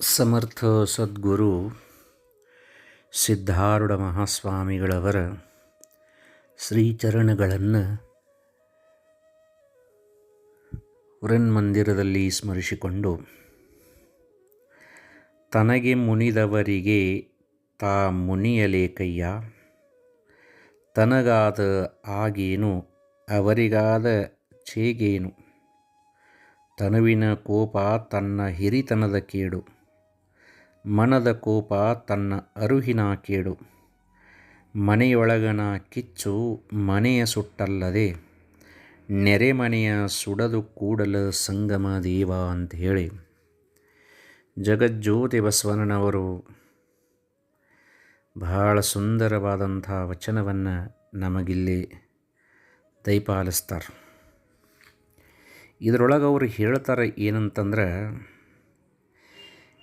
ಸಮರ್ಥ ಸದ್ಗುರು ಸಿದ್ಧಾರೂಢ ಮಹಾಸ್ವಾಮಿಗಳವರ ಶ್ರೀಚರಣಗಳನ್ನು ಮಂದಿರದಲ್ಲಿ ಸ್ಮರಿಸಿಕೊಂಡು ತನಗೆ ಮುನಿದವರಿಗೆ ತಾ ಮುನಿಯಲೇಕಯ್ಯ ತನಗಾದ ಆಗೇನು, ಅವರಿಗಾದ ಚೇಗೇನು, ತನುವಿನ ಕೋಪ ತನ್ನ ಹಿರಿತನದ ಕೇಡು. ಮನದ ಕೋಪ ತನ್ನ ಅರುಹಿನ ಕೇಡು. ಮನೆಯೊಳಗನ ಕಿಚ್ಚು ಮನೆಯ ಸುಟ್ಟಲ್ಲದೆ ನೆರೆಮನೆಯ ಸುಡದು ಕೂಡಲ ಸಂಗಮ ದೇವ ಅಂತ ಹೇಳಿ. ಜಗಜ್ಯೋತಿ ಬಸವಣ್ಣನವರು ಬಹಳ ಸುಂದರವಾದಂಥ ವಚನವನ್ನು ನಮಗಿಲ್ಲಿ ದಯಪಾಲಿಸ್ತಾರೆ ಇದರೊಳಗೆ ಅವರು ಹೇಳ್ತಾರೆ ಏನಂತಂದ್ರೆ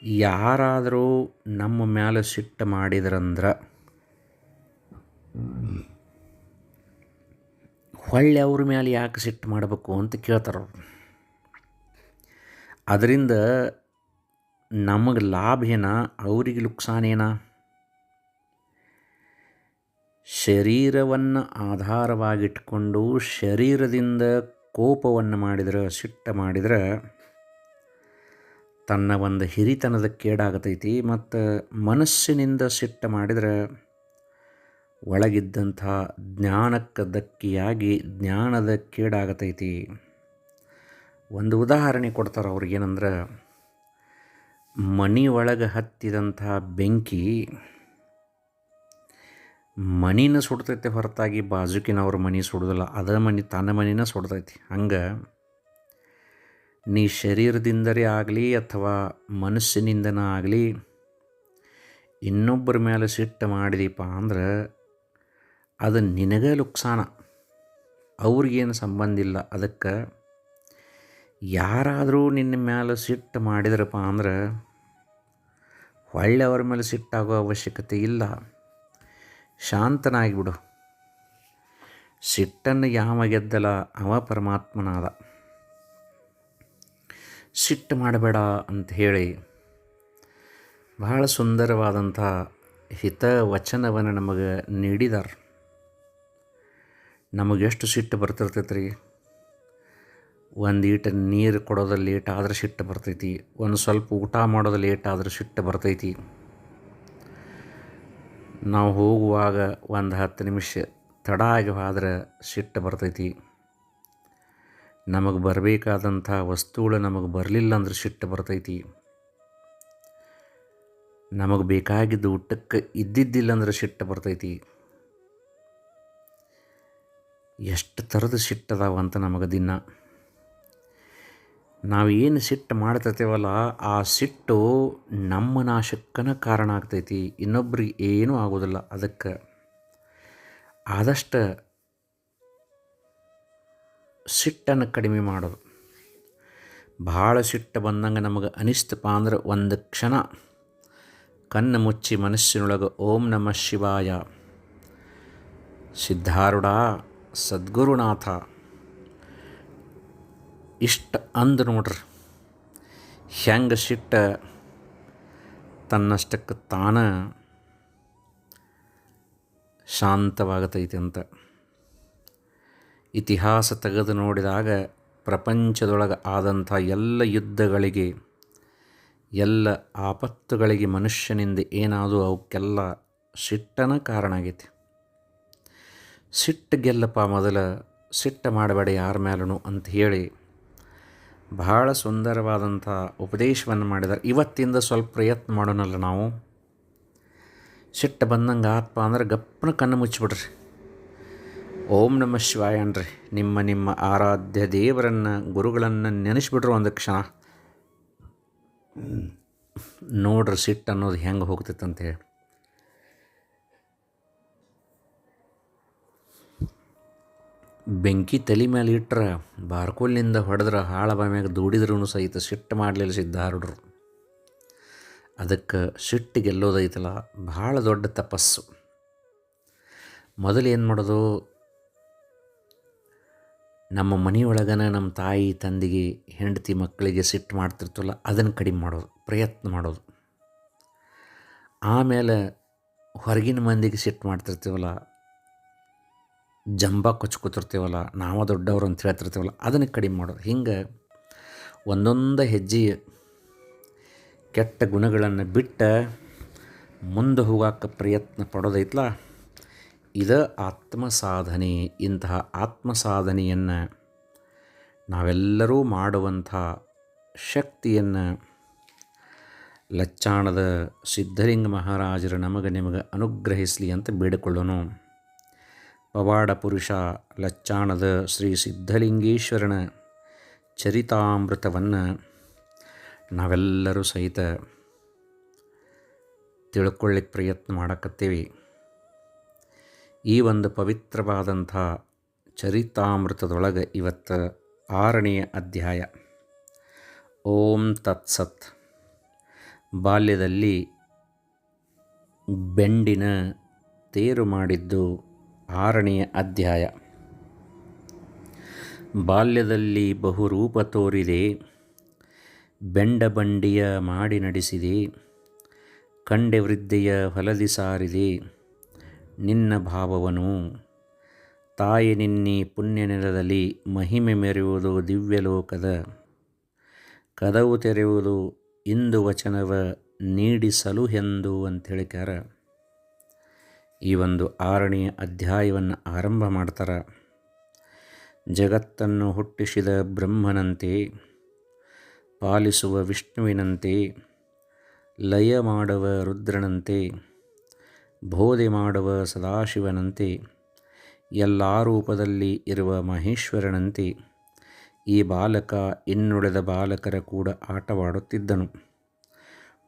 ಯಾರಾದರೂ ನಮ್ಮ ಮ್ಯಾಲೆ ಸಿಟ್ಟು ಮಾಡಿದ್ರಂದ್ರೆ ಹೊಳ್ಳಿ ಅವ್ರ ಮ್ಯಾಲೆ ಯಾಕೆ ಸಿಟ್ಟು ಮಾಡಬೇಕು ಅಂತ ಕೇಳ್ತಾರೆ ಅದರಿಂದ ನಮಗೆ ಲಾಭ ಏನ, ಅವ್ರಿಗೆ ನುಕ್ಸಾನೇನ ಶರೀರವನ್ನು ಆಧಾರವಾಗಿಟ್ಕೊಂಡು ಶರೀರದಿಂದ ಕೋಪವನ್ನು ಮಾಡಿದ್ರೆ ಸಿಟ್ಟು ಮಾಡಿದ್ರೆ ತನ್ನ ಒಂದು ಹಿರಿತನದ ಕೇಡಾಗತೈತಿ ಮತ್ತು ಮನಸ್ಸಿನಿಂದ ಸಿಟ್ಟ ಮಾಡಿದ್ರೆ ಒಳಗಿದ್ದಂಥ ಜ್ಞಾನಕ್ಕೆ ಧಕ್ಕಿಯಾಗಿ ಜ್ಞಾನದ ಕೇಡಾಗತೈತಿ. ಒಂದು ಉದಾಹರಣೆ ಕೊಡ್ತಾರೆ ಅವ್ರಿಗೇನಂದ್ರೆ ಮನಿ ಒಳಗೆ ಹತ್ತಿದಂಥ ಬೆಂಕಿ ಮನಿನ ಸುಡ್ತೈತೆ ಹೊರತಾಗಿ ಬಾಜುಕಿನವ್ರ ಮನೆ ಸುಡೋದಿಲ್ಲ, ಅದ ಮನೆ ತನ್ನ ಮನಿನ ಸುಡ್ತೈತಿ. ಹಂಗೆ ನೀ ಶರೀರದಿಂದಲೇ ಆಗಲಿ ಅಥವಾ ಮನಸ್ಸಿನಿಂದನೇ ಆಗಲಿ ಇನ್ನೊಬ್ಬರ ಮೇಲೆ ಸಿಟ್ಟು ಮಾಡಿದೀಪ ಅಂದ್ರೆ ಅದು ನಿನಗೆ ನುಕ್ಸಾನ. ಅವ್ರಿಗೇನು ಸಂಬಂಧ ಇಲ್ಲ. ಅದಕ್ಕೆ ಯಾರಾದರೂ ನಿನ್ನ ಮೇಲೆ ಸಿಟ್ಟು ಮಾಡಿದ್ರಪ್ಪ ಅಂದ್ರೆ ಒಳ್ಳೆಯವ್ರ ಮೇಲೆ ಸಿಟ್ಟಾಗೋ ಅವಶ್ಯಕತೆ ಇಲ್ಲ. ಶಾಂತನಾಗಿಬಿಡು. ಸಿಟ್ಟನ್ನು ಯಾವ ಗೆದ್ದಲ ಅವ ಪರಮಾತ್ಮನಾದ. ಸಿಟ್ಟು ಮಾಡಬೇಡ ಅಂತ ಹೇಳಿ ಬಹಳ ಸುಂದರವಾದಂಥ ಹಿತವಚನವನ್ನು ನಮಗೆ ನೀಡಿದಾರೆ. ನಮಗೆಷ್ಟು ಸಿಟ್ಟು ಬರ್ತಿರ್ತೈತೆ ರೀ ಒಂದು ಈಟ ನೀರು ಕೊಡೋದು ಲೇಟ್ ಆದರೆ ಸಿಟ್ಟು ಬರ್ತೈತಿ, ಒಂದು ಸ್ವಲ್ಪ ಊಟ ಮಾಡೋದು ಲೇಟ್ ಆದರೆ ಸಿಟ್ಟು ಬರ್ತೈತಿ. ನಾವು ಹೋಗುವಾಗ ಒಂದು ಹತ್ತು ನಿಮಿಷ ತಡ ಆಗಿ ಹೋದ್ರೆ ಸಿಟ್ಟು ಬರ್ತೈತಿ. ನಮಗೆ ಬರಬೇಕಾದಂಥ ವಸ್ತುಗಳು ನಮಗೆ ಬರಲಿಲ್ಲ ಅಂದ್ರೆ ಸಿಟ್ಟು ಬರ್ತೈತಿ. ನಮಗೆ ಬೇಕಾಗಿದ್ದು ಊಟಕ್ಕೆ ಇದ್ದಿದ್ದಿಲ್ಲ ಅಂದ್ರೆ ಸಿಟ್ಟು ಬರ್ತೈತಿ. ಎಷ್ಟು ಥರದ ಸಿಟ್ಟದಾವ ಅಂತ ನಮಗೆ ದಿನ. ನಾವು ಏನು ಸಿಟ್ಟು ಮಾಡ್ತೈತೇವಲ್ಲ, ಆ ಸಿಟ್ಟು ನಮ್ಮ ನಾಶಕ್ಕನ ಕಾರಣ ಆಗ್ತೈತಿ. ಇನ್ನೊಬ್ರಿಗೆ ಏನೂ ಆಗೋದಿಲ್ಲ ಅದಕ್ಕೆ. ಆದಷ್ಟು ಸಿಟ್ಟನ್ನು ಕಡಿಮೆ ಮಾಡೋದು. ಭಾಳ ಸಿಟ್ಟು ಬಂದಂಗೆ ನಮಗೆ ಅನಿಸ್ತಪ್ಪ ಅಂದ್ರೆ ಒಂದು ಕ್ಷಣ ಕಣ್ಣು ಮುಚ್ಚಿ ಮನಸ್ಸಿನೊಳಗೆ ಓಂ ನಮಃ ಶಿವಾಯ. ಸಿದ್ಧಾರೂಢ ಸದ್ಗುರುನಾಥ ಇಷ್ಟ ಅಂದು ನೋಡ್ರಿ. ಹೆಂಗೆ ಸಿಟ್ಟ ತನ್ನಷ್ಟಕ್ಕೆ ತಾನ ಶಾಂತವಾಗತೈತೆ ಅಂತ. ಇತಿಹಾಸ ತೆಗೆದು ನೋಡಿದಾಗ ಪ್ರಪಂಚದೊಳಗೆ ಆದಂಥ ಎಲ್ಲ ಯುದ್ಧಗಳಿಗೆ, ಎಲ್ಲ ಆಪತ್ತುಗಳಿಗೆ ಮನುಷ್ಯನಿಂದ ಏನಾದರೂ ಅವಕ್ಕೆಲ್ಲ ಸಿಟ್ಟನ ಕಾರಣ ಆಗೈತಿ. ಸಿಟ್ಟು ಗೆಲ್ಲಪ್ಪ ಮೊದಲ, ಸಿಟ್ಟ ಮಾಡಬೇಡ ಯಾರ ಮೇಲೂ ಅಂತ ಹೇಳಿ ಬಹಳ ಸುಂದರವಾದಂಥ ಉಪದೇಶವನ್ನು ಮಾಡಿದ್ದಾರೆ. ಇವತ್ತಿಂದ ಸ್ವಲ್ಪ ಪ್ರಯತ್ನ ಮಾಡೋಣಲ್ಲ ನಾವು. ಸಿಟ್ಟು ಬಂದಂಗೆ ಆತ್ಮ ಅಂದ್ರೆ ಗಪ್ಪನ ಕಣ್ಣು ಮುಚ್ಚಿಬಿಡ್ರಿ. ಓಂ ನಮ ಶಿವಾಯ ಅನ್ರಿ ನಿಮ್ಮ ನಿಮ್ಮ ಆರಾಧ್ಯ ದೇವರನ್ನು, ಗುರುಗಳನ್ನು ನೆನೆಸ್ಬಿಟ್ರು ಒಂದು ಕ್ಷಣ. ನೋಡ್ರಿ ಸಿಟ್ಟು ಅನ್ನೋದು ಹೆಂಗೆ ಹೋಗ್ತೈತೆ ಅಂತೇಳಿ ಬೆಂಕಿ ತಲೆ ಮೇಲೆ ಇಟ್ಟರೆ ಬಾರ್ಕೋಲಿನಿಂದ ಹೊಡೆದ್ರೆ ಹಾಳ ಮ್ಯಾಗ ದೂಡಿದ್ರೂ ಸಹಿತ ಸಿಟ್ಟು ಮಾಡಲಿಲ್ಲ ಸಿದ್ಧಾರೂಢರು. ಅದಕ್ಕೆ ಸಿಟ್ಟು ಗೆಲ್ಲೋದೈತಲ್ಲ, ಭಾಳ ದೊಡ್ಡ ತಪಸ್ಸು. ಮೊದಲು ಏನು ಮಾಡೋದು ನಮ್ಮ ಮನೆಯೊಳಗನ ನಮ್ಮ ತಾಯಿ, ತಂದೆಗೆ, ಹೆಂಡತಿ ಮಕ್ಕಳಿಗೆ ಸಿಟ್ಟು ಮಾಡ್ತಿರ್ತಲ್ಲ ಅದನ್ನು ಕಡಿಮೆ ಮಾಡೋದು, ಪ್ರಯತ್ನ ಮಾಡೋದು. ಆಮೇಲೆ ಹೊರಗಿನ ಮಂದಿಗೆ ಸಿಟ್ಟು ಮಾಡ್ತಿರ್ತೀವಲ್ಲ, ಜಂಬ ಕೊಚ್ಕೋತಿರ್ತೀವಲ್ಲ, ನಾವು ದೊಡ್ಡವರು ಅಂತ ಹೇಳ್ತಿರ್ತೀವಲ್ಲ, ಅದನ್ನು ಕಡಿಮೆ ಮಾಡೋದು. ಹಿಂಗೆ ಒಂದೊಂದು ಹೆಜ್ಜೆ ಕೆಟ್ಟ ಗುಣಗಳನ್ನು ಬಿಟ್ಟು ಮುಂದೆ ಹೋಗಾಕ ಪ್ರಯತ್ನ ಪಡೋದೈತಲ್ಲ ಇದು ಆತ್ಮ ಸಾಧನೆ ಇಂತಹ ಆತ್ಮ ಸಾಧನೆಯನ್ನು ನಾವೆಲ್ಲರೂ ಮಾಡುವಂಥ ಶಕ್ತಿಯನ್ನು ಲಚ್ಚಾಣದ ಸಿದ್ಧಲಿಂಗ ಮಹಾರಾಜರು ನಮಗೆ ನಿಮಗೆ ಅನುಗ್ರಹಿಸಲಿ ಅಂತ ಬೇಡಿಕೊಳ್ಳೋನು. ಪವಾಡ ಪುರುಷ ಲಚ್ಚಾಣದ ಶ್ರೀ ಸಿದ್ಧಲಿಂಗೇಶ್ವರನ ಚರಿತಾಮೃತವನ್ನು ನಾವೆಲ್ಲರೂ ಸಹಿತ ತಿಳ್ಕೊಳ್ಳಿಕ್ಕೆ ಪ್ರಯತ್ನ ಮಾಡಕತ್ತೀವಿ. ಈ ಒಂದು ಪವಿತ್ರವಾದಂಥ ಚರಿತಾಮೃತದೊಳಗೆ ಇವತ್ತು ಆರನೆಯ ಅಧ್ಯಾಯ. ಓಂ ತತ್ಸತ್. ಬಾಲ್ಯದಲ್ಲಿ ಬೆಂಡಿನ ತೇರು ಮಾಡಿದ್ದು ಆರನೆಯ ಅಧ್ಯಾಯ. ಬಾಲ್ಯದಲ್ಲಿ ಬಹುರೂಪ ತೋರಿದೆ, ಬೆಂಡ ಬಂಡಿಯ ಮಾಡಿ ನಡೆಸಿದೆ, ಕಂಡೆ ವೃದ್ಧೆಯ ಹೊಲದಿ ಸಾರಿದೆ ನಿನ್ನ ಭಾವವನು. ತಾಯಿ ನಿನ್ನಿ ಪುಣ್ಯ ನೆಲದಲ್ಲಿ ಮಹಿಮೆ ಮೆರೆಯುವುದು ದಿವ್ಯಲೋಕದ. ಕದವು ತೆರೆಯುವುದು ಇಂದು ವಚನವ ನೀಡಿಸಲು ಎಂದು ಅಂತ ಹೇಳಿಕಾರ ಈ ಒಂದು ಆರನೆಯ ಅಧ್ಯಾಯವನ್ನು ಆರಂಭ ಮಾಡ್ತಾರ. ಜಗತ್ತನ್ನು ಹುಟ್ಟಿಸಿದ ಬ್ರಹ್ಮನಂತೆ, ಪಾಲಿಸುವ ವಿಷ್ಣುವಿನಂತೆ, ಲಯ ಮಾಡುವ ರುದ್ರನಂತೆ ಬೋಧೆ ಮಾಡುವ ಸದಾಶಿವನಂತೆ, ಎಲ್ಲ ರೂಪದಲ್ಲಿ ಇರುವ ಮಹೇಶ್ವರನಂತೆ, ಈ ಬಾಲಕ ಇನ್ನುಳಿದ ಬಾಲಕರ ಕೂಡ ಆಟವಾಡುತ್ತಿದ್ದನು.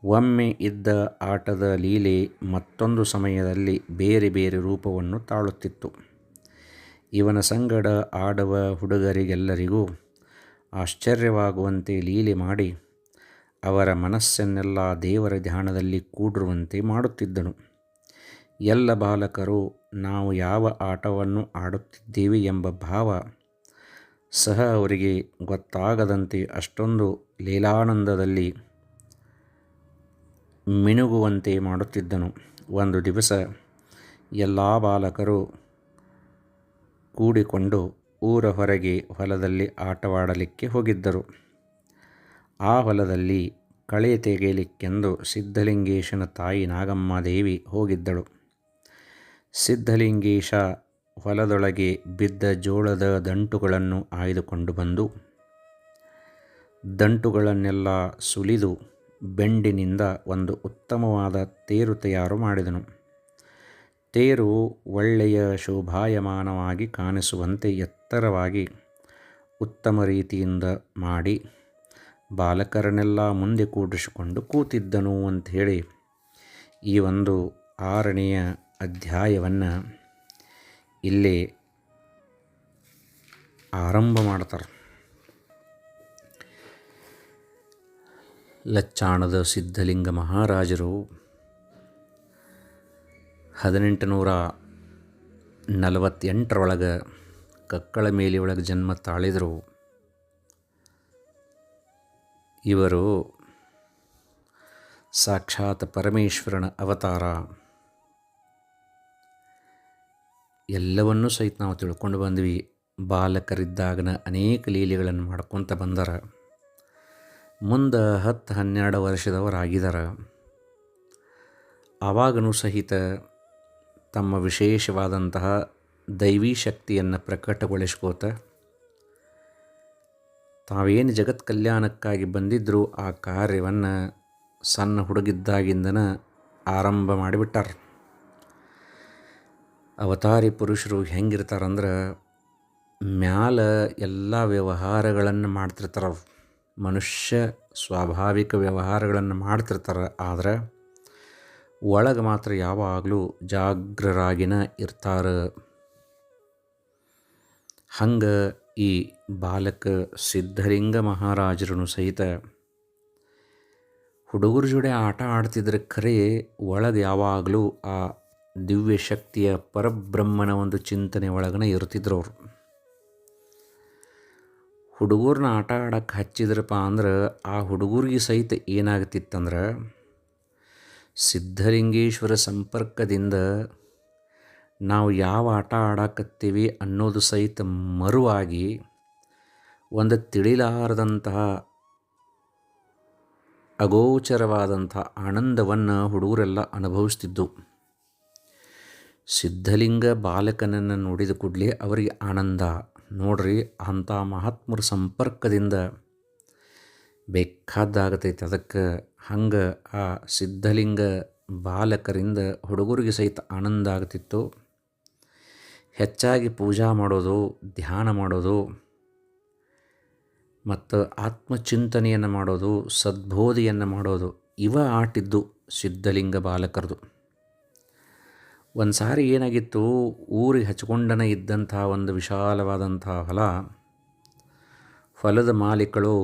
ಒಮ್ಮೆ ಇದ್ದ ಆಟದ ಲೀಲೆ ಮತ್ತೊಂದು ಸಮಯದಲ್ಲಿ ಬೇರೆ ಬೇರೆ ರೂಪವನ್ನು ತಾಳುತ್ತಿತ್ತು. ಇವನ ಸಂಗಡ ಆಡುವ ಹುಡುಗರಿಗೆಲ್ಲರಿಗೂ ಆಶ್ಚರ್ಯವಾಗುವಂತೆ ಲೀಲೆ ಮಾಡಿ ಅವರ ಮನಸ್ಸನ್ನೆಲ್ಲ ದೇವರ ಧ್ಯಾನದಲ್ಲಿ ಕೂಡಿರುವಂತೆ ಮಾಡುತ್ತಿದ್ದನು. ಎಲ್ಲ ಬಾಲಕರು ನಾವು ಯಾವ ಆಟವನ್ನು ಆಡುತ್ತಿದ್ದೇವೆ ಎಂಬ ಭಾವ ಸಹ ಅವರಿಗೆ ಗೊತ್ತಾಗದಂತೆ ಅಷ್ಟೊಂದು ಲೀಲಾನಂದದಲ್ಲಿ ಮಿನುಗುವಂತೆ ಮಾಡುತ್ತಿದ್ದನು. ಒಂದು ದಿವಸ ಎಲ್ಲ ಬಾಲಕರು ಕೂಡಿಕೊಂಡು ಊರ ಹೊರಗೆ ಹೊಲದಲ್ಲಿ ಆಟವಾಡಲಿಕ್ಕೆ ಹೋಗಿದ್ದರು. ಆ ಹೊಲದಲ್ಲಿ ಕಳೆ ತೆಗೆಯಲಿಕ್ಕೆಂದು ಸಿದ್ಧಲಿಂಗೇಶನ ತಾಯಿ ನಾಗಮ್ಮ ದೇವಿ ಹೋಗಿದ್ದಳು. ಸಿದ್ಧಲಿಂಗೇಶ ಹೊಲದೊಳಗೆ ಬಿದ್ದ ಜೋಳದ ದಂಟುಗಳನ್ನು ಆಯ್ದುಕೊಂಡು ಬಂದು ದಂಟುಗಳನ್ನೆಲ್ಲ ಸುಲಿದು ಬೆಂಡಿನಿಂದ ಒಂದು ಉತ್ತಮವಾದ ತೇರು ತಯಾರು ಮಾಡಿದನು. ತೇರು ಒಳ್ಳೆಯ ಶೋಭಾಯಮಾನವಾಗಿ ಕಾಣಿಸುವಂತೆ ಎತ್ತರವಾಗಿ ಉತ್ತಮ ರೀತಿಯಿಂದ ಮಾಡಿ ಬಾಲಕರನ್ನೆಲ್ಲ ಮುಂದೆ ಕೂಡಿಸಿಕೊಂಡು ಕೂತಿದ್ದನು ಅಂಥೇಳಿ ಈ ಒಂದು ಆರನೆಯ ಅಧ್ಯಾಯವನ್ನು ಇಲ್ಲಿ ಆರಂಭ ಮಾಡ್ತಾರೆ. ಲಚ್ಚಾಣದ ಸಿದ್ಧಲಿಂಗ ಮಹಾರಾಜರು ಹದಿನೆಂಟು ನೂರ ನಲವತ್ತೆಂಟರೊಳಗೆ ಕಕ್ಕಳ ಮೇಲಿ ಒಳಗೆ ಜನ್ಮ ತಾಳಿದರು. ಇವರು ಸಾಕ್ಷಾತ್ ಪರಮೇಶ್ವರನ ಅವತಾರ. ಎಲ್ಲವನ್ನೂ ಸಹಿತ ನಾವು ತಿಳ್ಕೊಂಡು ಬಂದ್ವಿ. ಬಾಲಕರಿದ್ದಾಗನ ಅನೇಕ ಲೀಲೆಗಳನ್ನು ಮಾಡ್ಕೊತ ಬಂದಾರ. ಮುಂದೆ ಹತ್ತು ಹನ್ನೆರಡು ವರ್ಷದವರಾಗಿದ್ದಾರೆ ಆವಾಗನೂ ಸಹಿತ ತಮ್ಮ ವಿಶೇಷವಾದಂತಹ ದೈವೀ ಶಕ್ತಿಯನ್ನು ಪ್ರಕಟಗೊಳಿಸ್ಕೋತ ತಾವೇನು ಜಗತ್ ಕಲ್ಯಾಣಕ್ಕಾಗಿ ಬಂದಿದ್ದರೂ ಆ ಕಾರ್ಯವನ್ನು ಸಣ್ಣ ಹುಡುಗಿದ್ದಾಗಿಂದನ ಆರಂಭ ಮಾಡಿಬಿಟ್ಟಾರ. ಅವತಾರಿ ಪುರುಷರು ಹೆಂಗಿರ್ತಾರಂದ್ರೆ ಮ್ಯಾಲ ಎಲ್ಲ ವ್ಯವಹಾರಗಳನ್ನು ಮಾಡ್ತಿರ್ತಾರೆ ಮನುಷ್ಯ ಸ್ವಾಭಾವಿಕ ವ್ಯವಹಾರಗಳನ್ನು ಮಾಡ್ತಿರ್ತಾರೆ, ಆದರೆ ಒಳಗೆ ಮಾತ್ರ ಯಾವಾಗಲೂ ಜಾಗ್ರರಾಗಿನ ಇರ್ತಾರೆ. ಹಂಗೆ ಈ ಬಾಲಕ ಸಿದ್ಧಲಿಂಗ ಮಹಾರಾಜರನು ಸಹಿತ ಹುಡುಗರ ಜೋಡಿ ಆಟ ಆಡ್ತಿದ್ರೆ ಖರೆ ಒಳಗೆ ಯಾವಾಗಲೂ ಆ ದಿವ್ಯ ಶಕ್ತಿಯ ಪರಬ್ರಹ್ಮನ ಒಂದು ಚಿಂತನೆ ಒಳಗನೆ ಇರ್ತಿದ್ರು ಅವರು. ಹುಡುಗರನ್ನ ಆಟ ಆಡಕ್ಕೆ ಹಚ್ಚಿದ್ರಪ್ಪ ಅಂದ್ರೆ ಆ ಹುಡುಗರಿಗೆ ಸಹಿತ ಏನಾಗ್ತಿತ್ತಂದ್ರೆ ಸಿದ್ಧಲಿಂಗೇಶ್ವರ ಸಂಪರ್ಕದಿಂದ ನಾವು ಯಾವ ಆಟ ಆಡಕತ್ತೀವಿ ಅನ್ನೋದು ಸಹಿತ ಮರುವಾಗಿ ಒಂದು ತಿಳಿಲಾರದಂತಹ ಅಗೋಚರವಾದಂಥ ಆನಂದವನ್ನು ಹುಡುಗರೆಲ್ಲ ಅನುಭವಿಸ್ತಿದ್ದು. ಸಿದ್ಧಲಿಂಗ ಬಾಲಕನನ್ನು ನೋಡಿದ ಕೂಡಲೇ ಅವರಿಗೆ ಆನಂದ. ನೋಡ್ರಿ, ಅಂಥ ಮಹಾತ್ಮರ ಸಂಪರ್ಕದಿಂದ ಬೇಕಾದಾಗತೈತೆ ಅದಕ್ಕೆ. ಹಂಗೆ ಆ ಸಿದ್ಧಲಿಂಗ ಬಾಲಕರಿಂದ ಹುಡುಗರಿಗೆ ಸಹಿತ ಆನಂದ ಆಗ್ತಿತ್ತು. ಹೆಚ್ಚಾಗಿ ಪೂಜಾ ಮಾಡೋದು, ಧ್ಯಾನ ಮಾಡೋದು, ಮತ್ತು ಆತ್ಮಚಿಂತನೆಯನ್ನು ಮಾಡೋದು, ಸದ್ಬೋಧಿಯನ್ನು ಮಾಡೋದು, ಇವ ಆಟಿದ್ದು ಸಿದ್ಧಲಿಂಗ ಬಾಲಕರದು. ಒಂದು ಸಾರಿ ಏನಾಗಿತ್ತು? ಊರಿಗೆ ಹಚ್ಕೊಂಡನೇ ಇದ್ದಂಥ ಒಂದು ವಿಶಾಲವಾದಂಥ ಹೊಲ, ಹೊಲದ ಮಾಲೀಕಳು,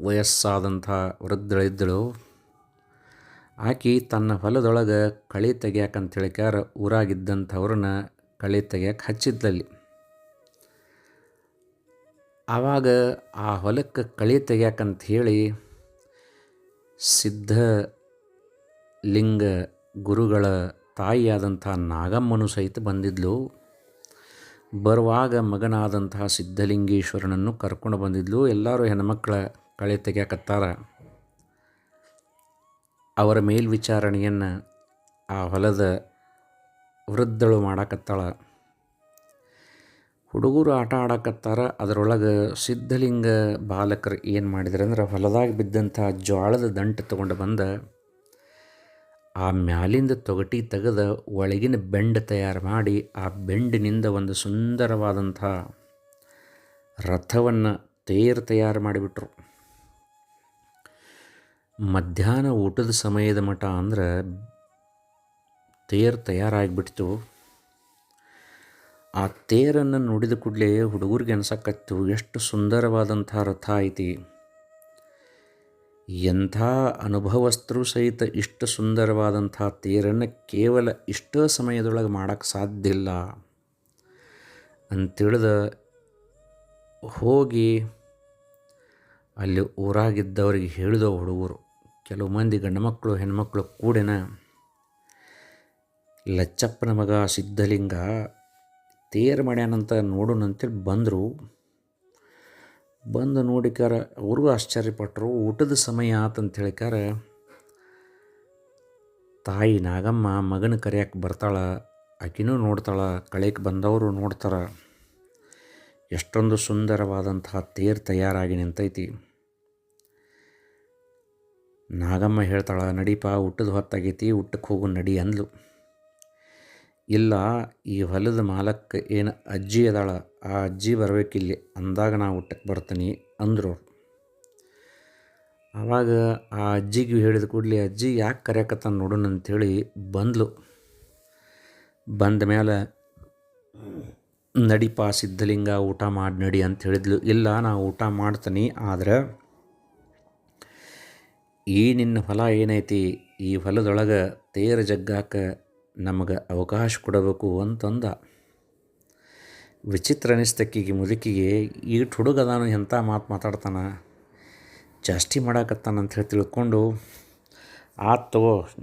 ವಯಸ್ಸಾದಂಥ ವೃದ್ಧಳಿದ್ದಳು ಆಕೆ ತನ್ನ ಹೊಲದೊಳಗೆ ಕಳೆ ತೆಗಿಯಾಕಂತ ಹೇಳಿಕಾರ ಊರಾಗಿದ್ದಂಥವ್ರನ್ನ ಕಳೆ ತೆಗಿಯಕ್ಕೆ ಹಚ್ಚಿದ್ಲಲ್ಲಿ. ಆವಾಗ ಆ ಹೊಲಕ್ಕೆ ಕಳೆ ತೆಗಿಯಾಕಂತ ಹೇಳಿ ಸಿದ್ಧ ಲಿಂಗ ಗುರುಗಳ ತಾಯಿಯಾದಂಥ ನಾಗಮ್ಮನು ಸಹಿತ ಬಂದಿದ್ಲು. ಬರುವಾಗ ಮಗನಾದಂತಹ ಸಿದ್ಧಲಿಂಗೇಶ್ವರನನ್ನು ಕರ್ಕೊಂಡು ಬಂದಿದ್ಲು. ಎಲ್ಲರೂ ಹೆಣ್ಮಕ್ಳ ಕಳೆ ತೆಗಿಯಾಕತ್ತಾರ. ಅವರ ಮೇಲ್ವಿಚಾರಣೆಯನ್ನು ಆ ಹೊಲದ ವೃದ್ಧಳು ಮಾಡಾಕತ್ತಾಳ. ಹುಡುಗರು ಆಟ ಆಡಕತ್ತಾರ. ಅದರೊಳಗೆ ಸಿದ್ಧಲಿಂಗ ಬಾಲಕರು ಏನು ಮಾಡಿದ್ರು ಅಂದ್ರೆ ಹೊಲದಾಗ ಬಿದ್ದಂಥ ಜ್ವಾಳದ ದಂಟು ತಗೊಂಡು ಬಂದ. ಆ ಮ್ಯಾಲಿಂದ ತೊಗಟಿ ತೆಗೆದ ಒಳಗಿನ ಬೆಂಡ್ ತಯಾರು ಮಾಡಿ ಆ ಬೆಂಡಿನಿಂದ ಒಂದು ಸುಂದರವಾದಂಥ ರಥವನ್ನು ತೇರು ತಯಾರು ಮಾಡಿಬಿಟ್ರು. ಮಧ್ಯಾಹ್ನ ಊಟದ ಸಮಯದ ಮಠ ಅಂದ್ರೆ ತೇರು ತಯಾರಾಗಿಬಿಡ್ತು. ಆ ತೇರನ್ನು ನೋಡಿದ ಕೂಡಲೇ ಹುಡುಗರಿಗೆ ಅನ್ಸಕ್ಕತ್ತು ಎಷ್ಟು ಸುಂದರವಾದಂಥ ರಥ ಐತಿ. ಎಂಥ ಅನುಭವಸ್ಥರು ಸಹಿತ ಇಷ್ಟು ಸುಂದರವಾದಂಥ ತೇರನ್ನು ಕೇವಲ ಇಷ್ಟೋ ಸಮಯದೊಳಗೆ ಮಾಡೋಕ್ಕೆ ಸಾಧ್ಯ ಇಲ್ಲ. ಅಂತೇಳಿದ ಹೋಗಿ ಅಲ್ಲಿ ಊರಾಗಿದ್ದವರಿಗೆ ಹೇಳಿದ ಹುಡುಗರು, ಕೆಲವು ಮಂದಿ ಗಂಡು ಮಕ್ಕಳು ಹೆಣ್ಮಕ್ಳು ಕೂಡಿನ, ಲಚ್ಚಪ್ಪನ ಮಗ ಸಿದ್ಧಲಿಂಗ ತೇರು ಮಾಡ್ಯಾನಂತ ನೋಡೋಣ ಅಂತೇಳಿ ಬಂದರು. ಬಂದು ನೋಡಿಕಾರ ಅವ್ರಿಗೂ ಆಶ್ಚರ್ಯಪಟ್ಟರು ಊಟದ ಸಮಯ ಆತಂತ ಹೇಳಿಕಾರ ತಾಯಿ ನಾಗಮ್ಮ ಮಗನ ಕರೆಯಕ್ಕೆ ಬರ್ತಾಳೆ, ಆಕಿನೂ ನೋಡ್ತಾಳೆ ಕಳೆಗೆ ಬಂದವರು ನೋಡ್ತಾರೆ. ಎಷ್ಟೊಂದು ಸುಂದರವಾದಂತಹ ತೇರು ತಯಾರಾಗಿ ನಿಂತೈತಿ. ನಾಗಮ್ಮ ಹೇಳ್ತಾಳೆ, ನಡೀಪ, ಊಟದ ಹೊತ್ತಾಗೈತಿ, ಊಟಕ್ಕೆ ಹೋಗು, ನಡಿ ಅಂದ್ಲು. ಇಲ್ಲ, ಈ ಹೊಲದ ಮಾಲಕ್ಕೆ ಏನು ಅಜ್ಜಿ ಅದಾಳ, ಆ ಅಜ್ಜಿ ಬರಬೇಕಿಲ್ಲಿ ಅಂದಾಗ ನಾ ಊಟಕ್ಕೆ ಬರ್ತೀನಿ ಅಂದರು ಆವಾಗ ಆ ಅಜ್ಜಿಗೆ ಹೇಳಿದ ಕೂಡಲೇ, ಅಜ್ಜಿ ಯಾಕೆ ಕರೆಯಕತ್ತ ನೋಡೋಣ ಅಂಥೇಳಿ ಬಂದ್ಲು. ಬಂದ ಮೇಲೆ ನಡಿಪ ಸಿದ್ಧಲಿಂಗ ಊಟ ಮಾಡಿ, ನಡಿ ಅಂತ ಹೇಳಿದ್ಲು. ಇಲ್ಲ, ನಾ ಊಟ ಮಾಡ್ತೀನಿ, ಆದರೆ ಈ ನಿನ್ನ ಹೊಲ ಏನೈತಿ, ಈ ಹೊಲದೊಳಗೆ ತೇರ ಜಗ್ಗಾಕ ನಮಗೆ ಅವಕಾಶ ಕೊಡಬೇಕು ಅಂತಂದ. ವಿಚಿತ್ರ ಅನಿಸ್ತಕ್ಕಿಗೆ ಮುದುಕಿಗೆ ಈಟ್ ಹುಡುಗ ಅದಾನು ಎಂಥ ಮಾತು ಮಾತಾಡ್ತಾನೆ? ಜಾಸ್ತಿ ಅಂತ ಹೇಳಿ ತಿಳ್ಕೊಂಡು, ಆತು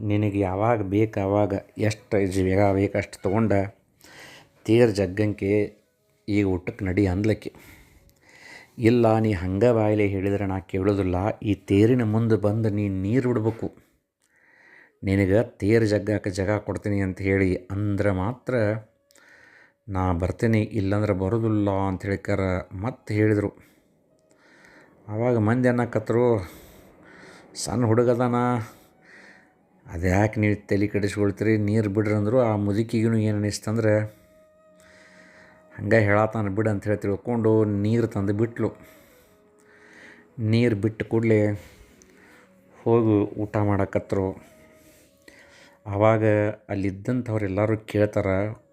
ನಿನಗೆ ಯಾವಾಗ ಬೇಕು ಆವಾಗ ಎಷ್ಟು ಬೇಗ ಬೇಕು ಅಷ್ಟು ತೊಗೊಂಡ, ತೇರು ಜಗ್ಗಂಕೆ ಈಗ ಊಟಕ್ಕೆ ನಡಿ ಅಂದ್ಲಕ್ಕೆ. ಇಲ್ಲ, ನೀ ಹಂಗೆ ಬಾಯಿಲೆ ಹೇಳಿದ್ರೆ ನಾ ಕೇಳೋದಿಲ್ಲ, ಈ ತೇರಿನ ಮುಂದೆ ಬಂದು ನೀ ನೀರು ಬಿಡ್ಬೇಕು ನಿನಗೆ ತೇರು ಜಗ್ಗಾಕ ಜಗ ಕೊಡ್ತೀನಿ ಅಂತ ಹೇಳಿ ಅಂದ್ರೆ ಮಾತ್ರ ನಾ ಬರ್ತೀನಿ ಇಲ್ಲಾಂದ್ರೆ ಬರೋದಿಲ್ಲ ಅಂತ ಹೇಳಿಕಾರ ಮತ್ತೆ ಹೇಳಿದರು. ಆವಾಗ ಮಂದಿ ಅನ್ನಕತ್ತರು ಸಣ್ಣ ಹುಡುಗದಾನ, ಅದ್ಯಾಕೆ ನೀವು ತಲೆ ಕೆಡಿಸ್ಕೊಳ್ತೀರಿ, ನೀರು ಬಿಡ್ರಿ ಅಂದರು ಆ ಮುದುಕಿಗೂ ಏನು ಅನ್ನಿಸ್ತಂದ್ರೆ ಹಂಗೆ ಹೇಳತ್ತಾನ ಬಿಡು ಅಂತ ಹೇಳಿ ತಿಳ್ಕೊಂಡು ನೀರು ತಂದು ಬಿಟ್ಲು. ನೀರು ಬಿಟ್ಟು ಕೂಡಲೇ ಹೋಗಿ ಊಟ ಮಾಡಕತ್ತರು ಆವಾಗ ಅಲ್ಲಿದ್ದಂಥವ್ರೆಲ್ಲರೂ ಕೇಳ್ತಾರೆ,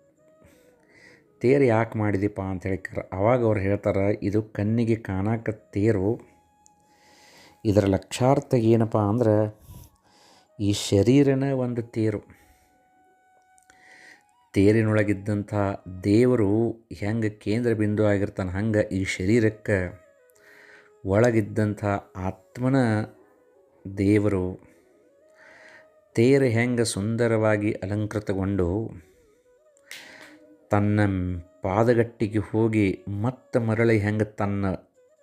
ತೇರು ಯಾಕೆ ಮಾಡಿದೀಪ? ಅಂತ ಹೇಳಿಕಾರ ಆವಾಗ ಅವ್ರು ಹೇಳ್ತಾರೆ, ಇದು ಕಣ್ಣಿಗೆ ಕಾಣಾಕ ತೇರು. ಇದರ ಲಕ್ಷಾರ್ಥ ಏನಪ್ಪ ಅಂದ್ರೆ, ಈ ಶರೀರನ ಒಂದು ತೇರು. ತೇರಿನೊಳಗಿದ್ದಂಥ ದೇವರು ಹೆಂಗೆ ಕೇಂದ್ರ ಬಿಂದು ಆಗಿರ್ತಾನೆ, ಹಂಗೆ ಈ ಶರೀರಕ್ಕೆ ಒಳಗಿದ್ದಂಥ ಆತ್ಮನ ದೇವರು. ತೇರು ಹೆಂಗೆ ಸುಂದರವಾಗಿ ಅಲಂಕೃತಗೊಂಡು ತನ್ನ ಪಾದಗಟ್ಟಿಗೆ ಹೋಗಿ ಮತ್ತೆ ಮರಳಿ ಹೆಂಗೆ ತನ್ನ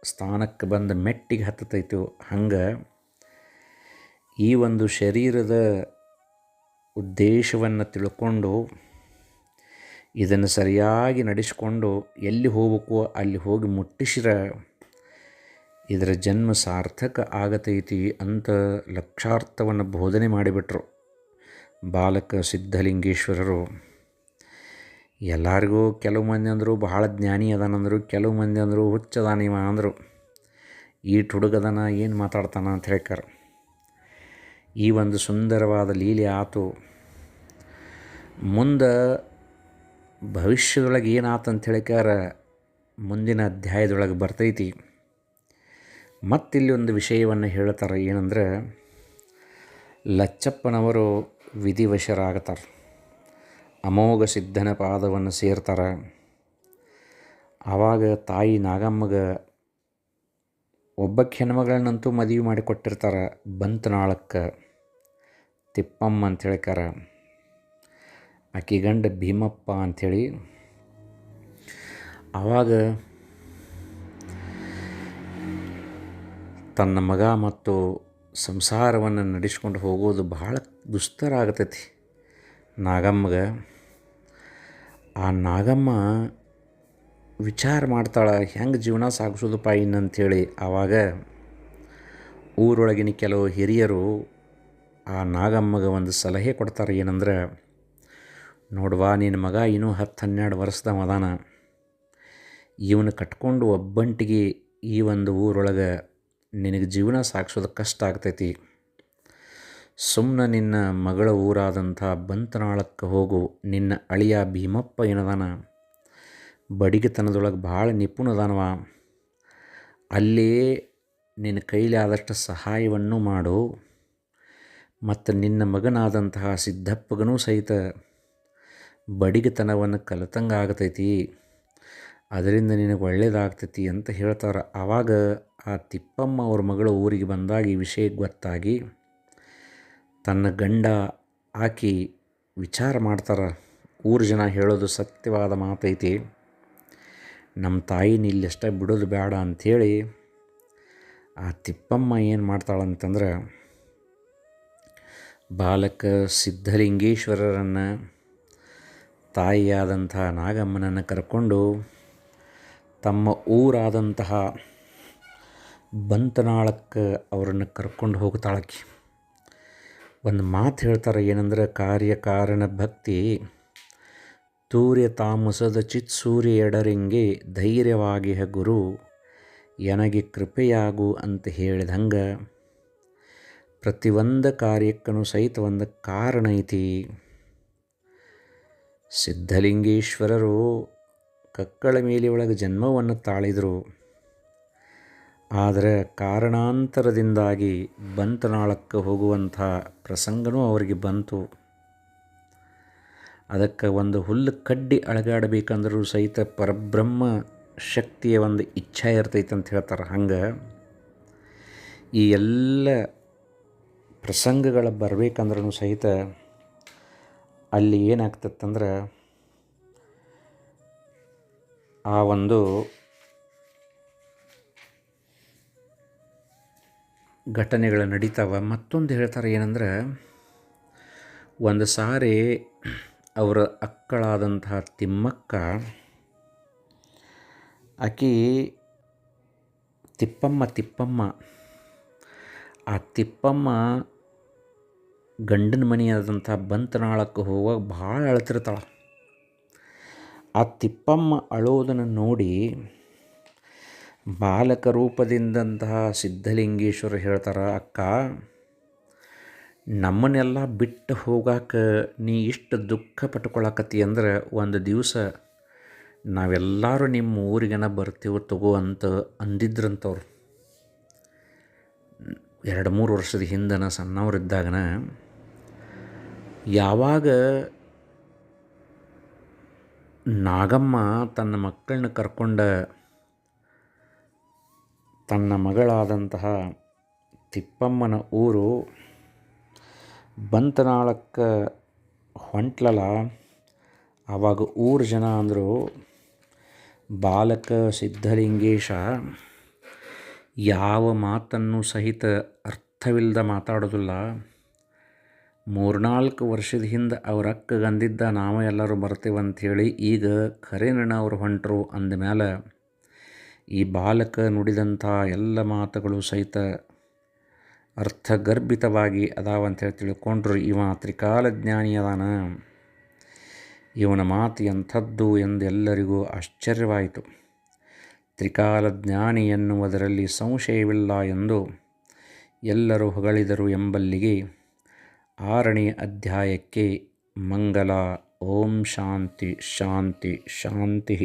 ಸ್ಥಾನಕ್ಕೆ ಬಂದು ಮೆಟ್ಟಿಗೆ ಹತ್ತತೈತು ಹಂಗೆ ಈ ಒಂದು ಶರೀರದ ಉದ್ದೇಶವನ್ನು ತಿಳ್ಕೊಂಡು ಇದನ್ನು ಸರಿಯಾಗಿ ನಡೆಸಿಕೊಂಡು ಎಲ್ಲಿ ಹೋಗಬೇಕು ಅಲ್ಲಿ ಹೋಗಿ ಮುಟ್ಟಿಸಿರ ಇದರ ಜನ್ಮ ಸಾರ್ಥಕ ಆಗತೈತಿ ಅಂತ ಲಕ್ಷಾರ್ಥವನ್ನು ಬೋಧನೆ ಮಾಡಿಬಿಟ್ರು. ಬಾಲಕ ಸಿದ್ಧಲಿಂಗೇಶ್ವರರು, ಎಲ್ಲರಿಗೂ ಕೆಲವು ಮಂದಿ ಅಂದರು ಬಹಳ ಜ್ಞಾನಿ ಅದಾನಂದರು ಕೆಲವು ಮಂದಿ ಅಂದರು ಹುಚ್ಚದಾನ ಇವ ಅಂದರು. ಈಟ್ ಹುಡುಗದನ ಏನು ಮಾತಾಡ್ತಾನ ಅಂತ ಹೇಳ್ಕಾರ ಈ ಒಂದು ಸುಂದರವಾದ ಲೀಲೆ ಆತು. ಮುಂದೆ ಭವಿಷ್ಯದೊಳಗೆ ಏನಾತಂತ ಹೇಳಿಕಾರ ಮುಂದಿನ ಅಧ್ಯಾಯದೊಳಗೆ ಬರ್ತೈತಿ. ಮತ್ತಿಲ್ಲಿ ಒಂದು ವಿಷಯವನ್ನು ಹೇಳ್ತಾರೆ ಏನಂದ್ರೆ, ಲಚ್ಚಪ್ಪನವರು ವಿಧಿವಶರಾಗತಾರೆ, ಅಮೋಘ ಸಿದ್ಧನ ಪಾದವನ್ನು ಸೇರ್ತಾರೆ. ಆವಾಗ ತಾಯಿ ನಾಗಮ್ಮಗೆ ಒಬ್ಬ ಹೆಣ್ಮಗಳನ್ನಂತೂ ಮದುವೆ ಮಾಡಿ ಕೊಟ್ಟಿರ್ತಾರೆ ಬಂತನಾಳಕ್ಕೆ ತಿಪ್ಪಮ್ಮ ಅಂತ ಹೇಳ್ಕಾರ ಆಕೆ ಗಂಡ ಭೀಮಪ್ಪ ಅಂಥೇಳಿ ಆವಾಗ ತನ್ನ ಮಗ ಮತ್ತು ಸಂಸಾರವನ್ನು ನಡೆಸ್ಕೊಂಡು ಹೋಗೋದು ಬಹಳ ದುಸ್ತರ ಆಗತೈತಿ ನಾಗಮ್ಮಗೆ ಆ ನಾಗಮ್ಮ ವಿಚಾರ ಮಾಡ್ತಾಳೆ, ಹೆಂಗೆ ಜೀವನ ಸಾಗಿಸೋದಪ್ಪ ಇನ್ನಂಥೇಳಿ ಆವಾಗ ಊರೊಳಗಿನ ಕೆಲವು ಹಿರಿಯರು ಆ ನಾಗಮ್ಮಗೆ ಒಂದು ಸಲಹೆ ಕೊಡ್ತಾರೆ. ಏನಂದ್ರೆ, ನೋಡ್ವಾ, ನಿನ್ನ ಮಗ ಇನ್ನೂ ಹತ್ತು ಹನ್ನೆರಡು ವರ್ಷದ ಅದಾನ. ಇವನು ಕಟ್ಕೊಂಡು ಒಬ್ಬಂಟಿಗೆ ಈ ಒಂದು ಊರೊಳಗೆ ನಿನಗೆ ಜೀವನ ಸಾಗಿಸೋದು ಕಷ್ಟ ಆಗ್ತೈತಿ. ಸುಮ್ಮನೆ ನಿನ್ನ ಮಗಳ ಊರಾದಂಥ ಬಂತನಾಳಕ್ಕೆ ಹೋಗು. ನಿನ್ನ ಅಳಿಯ ಭೀಮಪ್ಪ ಏನದಾನ? ಬಡಿಗೆತನದೊಳಗೆ ಭಾಳ ನಿಪುಣದಾನವ. ಅಲ್ಲೇ ನಿನ್ನ ಕೈಲಿ ಆದಷ್ಟು ಸಹಾಯವನ್ನು ಮಾಡು. ಮತ್ತು ನಿನ್ನ ಮಗನಾದಂತಹ ಸಿದ್ದಪ್ಪಗನೂ ಸಹಿತ ಬಡಿಗೆತನವನ್ನು ಕಲಿತಂಗೆ ಆಗ್ತೈತಿ ಅದರಿಂದ ನಿನಗೆ ಒಳ್ಳೇದಾಗ್ತೈತಿ ಅಂತ ಹೇಳ್ತಾರೆ. ಆವಾಗ ಆ ತಿಪ್ಪಮ್ಮ ಅವ್ರ ಮಗಳು ಊರಿಗೆ ಬಂದಾಗ ಈ ವಿಷಯ ಗೊತ್ತಾಗಿ ತನ್ನ ಗಂಡ ಆಕಿ ವಿಚಾರ ಮಾಡ್ತಾರೆ. ಊರು ಜನ ಹೇಳೋದು ಸತ್ಯವಾದ ಮಾತೈತಿ. ನಮ್ಮ ತಾಯಿನ ಇಲ್ಲೆಷ್ಟೇ ಬಿಡೋದು ಬೇಡ ಅಂಥೇಳಿ ಆ ತಿಪ್ಪಮ್ಮ ಏನು ಮಾಡ್ತಾಳಂತಂದ್ರೆ ಬಾಲಕ ಸಿದ್ಧಲಿಂಗೇಶ್ವರರನ್ನು ತಾಯಿಯಾದಂಥ ನಾಗಮ್ಮನನ್ನು ಕರ್ಕೊಂಡು ತಮ್ಮ ಊರಾದಂತಹ ಬಂತನಾಳಕ್ಕೆ ಅವರನ್ನು ಕರ್ಕೊಂಡು ಹೋಗ್ತಾಳಕ್ಕೆ ಒಂದು ಮಾತು ಹೇಳ್ತಾರೆ ಏನಂದ್ರೆ, ಕಾರ್ಯಕಾರಣ ಭಕ್ತಿ ತೂರ್ಯ ತಾಮಸದ ಚಿತ್ ಸೂರ್ಯ ಎಡರಿಂಗೆ ಧೈರ್ಯವಾಗಿ ಗುರು, ಎನಗೆ ಕೃಪೆಯಾಗು ಅಂತ ಹೇಳಿದಂಗೆ ಪ್ರತಿಯೊಂದು ಕಾರ್ಯಕ್ಕೂ ಸಹಿತ ಒಂದು ಕಾರಣ ಐತಿ. ಸಿದ್ಧಲಿಂಗೇಶ್ವರರು ಕಕ್ಕಳ ಮೇಲೆ ಒಳಗೆ ಜನ್ಮವನ್ನು ತಾಳಿದರು. ಆದರೆ ಕಾರಣಾಂತರದಿಂದಾಗಿ ಬಂತನಾಳಕ್ಕೆ ಹೋಗುವಂಥ ಪ್ರಸಂಗನೂ ಅವರಿಗೆ ಬಂತು. ಅದಕ್ಕೆ ಒಂದು ಹುಲ್ಲು ಕಡ್ಡಿ ಅಳಗಾಡಬೇಕಂದ್ರೂ ಸಹಿತ ಪರಬ್ರಹ್ಮ ಶಕ್ತಿಯ ಒಂದು ಇಚ್ಛೆ ಇರ್ತೈತೆ ಅಂತ ಹೇಳ್ತಾರೆ. ಹಂಗೆ ಈ ಎಲ್ಲ ಪ್ರಸಂಗಗಳು ಬರಬೇಕಂದ್ರೂ ಸಹಿತ ಅಲ್ಲಿ ಏನಾಗ್ತತ್ತಂದ್ರೆ ಆ ಒಂದು ಘಟನೆಗಳು ನಡೀತಾವ. ಮತ್ತೊಂದು ಹೇಳ್ತಾರೆ ಏನಂದ್ರೆ, ಒಂದು ಸಾರಿ ಅವರ ಅಕ್ಕಳಾದಂತಹ ತಿಮ್ಮಕ್ಕ, ಆಕಿ ತಿಪ್ಪಮ್ಮ ತಿಪ್ಪಮ್ಮ, ಆ ತಿಪ್ಪಮ್ಮ ಗಂಡನ ಮನೆಯಾದಂಥ ಬಂತನಾಳಕ್ಕೆ ಹೋಗುವಾಗ ಭಾಳ ಅಳ್ತಿರ್ತಾಳೆ. ಆ ತಿಪ್ಪಮ್ಮ ಅಳೋದನ್ನು ನೋಡಿ ಬಾಲಕ ರೂಪದಿಂದಂತಹ ಸಿದ್ಧಲಿಂಗೇಶ್ವರ ಹೇಳ್ತಾರೆ, ಅಕ್ಕ, ನಮ್ಮನ್ನೆಲ್ಲ ಬಿಟ್ಟು ಹೋಗಾಕ ನೀ ಇಷ್ಟು ದುಃಖ ಪಟ್ಕೊಳಕತ್ತಿ ಅಂದ್ರೆ ಒಂದು ದಿವಸ ನಾವೆಲ್ಲರೂ ನಿಮ್ಮ ಊರಿಗೆನ ಬರ್ತೀವಿ ತಗೋ ಅಂತ ಅಂದಿದ್ರಂತವ್ರು. ಎರಡು ಮೂರು ವರ್ಷದ ಹಿಂದನ ಸಣ್ಣವರಿದ್ದಾಗನ ಯಾವಾಗ ನಾಗಮ್ಮ ತನ್ನ ಮಕ್ಕಳನ್ನ ಕರ್ಕೊಂಡ ತನ್ನ ಮಗಳಾದಂತಹ ತಿಪ್ಪಮ್ಮನ ಊರು ಬಂತನಾಳಕ್ಕೆ ಹೊಂಟ್ಲಲ್ಲ ಆವಾಗ ಊರು ಜನ ಅಂದರು, ಬಾಲಕ ಸಿದ್ಧಲಿಂಗೇಶ, ಯಾವ ಮಾತನ್ನು ಸಹಿತ ಅರ್ಥವಿಲ್ಲದ ಮಾತಾಡೋದಿಲ್ಲ. ಮೂರ್ನಾಲ್ಕು ವರ್ಷದ ಹಿಂದೆ ಅವ್ರ ಅಕ್ಕಗಂದಿದ್ದ ನಾವು ಎಲ್ಲರೂ ಬರ್ತೇವಂಥೇಳಿ ಈಗ ಖರೇನಣ್ಣ ಅವರು ಹೊಂಟರು ಅಂದಮೇಲೆ ಈ ಬಾಲಕ ನುಡಿದಂಥ ಎಲ್ಲ ಮಾತುಗಳು ಸಹಿತ ಅರ್ಥಗರ್ಭಿತವಾಗಿ ಅದಾವ ಅಂತೇಳಿ ತಿಳ್ಕೊಂಡ್ರು. ಇವ ತ್ರಿಕಾಲಜ್ಞಾನಿ ಅದಾನ. ಇವನ ಮಾತು ಎಂಥದ್ದು ಎಂದೆಲ್ಲರಿಗೂ ಆಶ್ಚರ್ಯವಾಯಿತು. ತ್ರಿಕಾಲಜ್ಞಾನಿ ಎನ್ನುವುದರಲ್ಲಿ ಸಂಶಯವಿಲ್ಲ ಎಂದು ಎಲ್ಲರೂ ಹೊಗಳಿದರು ಎಂಬಲ್ಲಿಗೆ ಆರನೇ ಅಧ್ಯಾಯಕ್ಕೆ ಮಂಗಲ ಓಂ ಶಾಂತಿ ಶಾಂತಿ ಶಾಂತಿ